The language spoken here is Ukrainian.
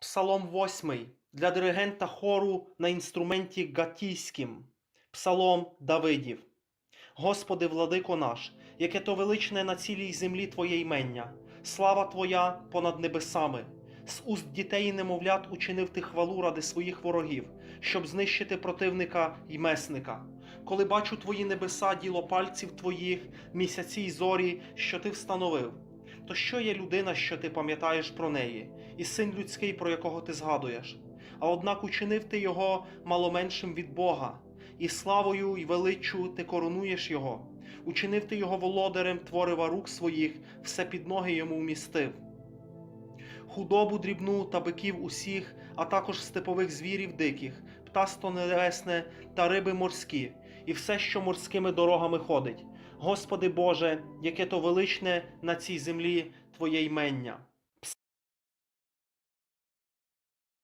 Псалом 8 для диригента хору на інструменті гатійським. Псалом Давидів. Господи, владико наш, яке то величне на цілій землі Твоє ймення, слава Твоя понад небесами. З уст дітей і немовлят учинив ти хвалу ради своїх ворогів, щоб знищити противника й месника. Коли бачу твої небеса, діло пальців твоїх, місяці й зорі, що ти встановив. То що є людина, що ти пам'ятаєш про неї, і син людський, про якого ти згадуєш? А однак учинив ти його маломеншим від Бога, і славою й величчю ти коронуєш його. Учинив ти його володарем творива рук своїх, все під ноги йому вмістив. Худобу дрібну та биків усіх, а також степових звірів диких, птасто небесне та риби морські, і все, що морськими дорогами ходить. Господи Боже, яке то величне на цій землі Твоє ймення.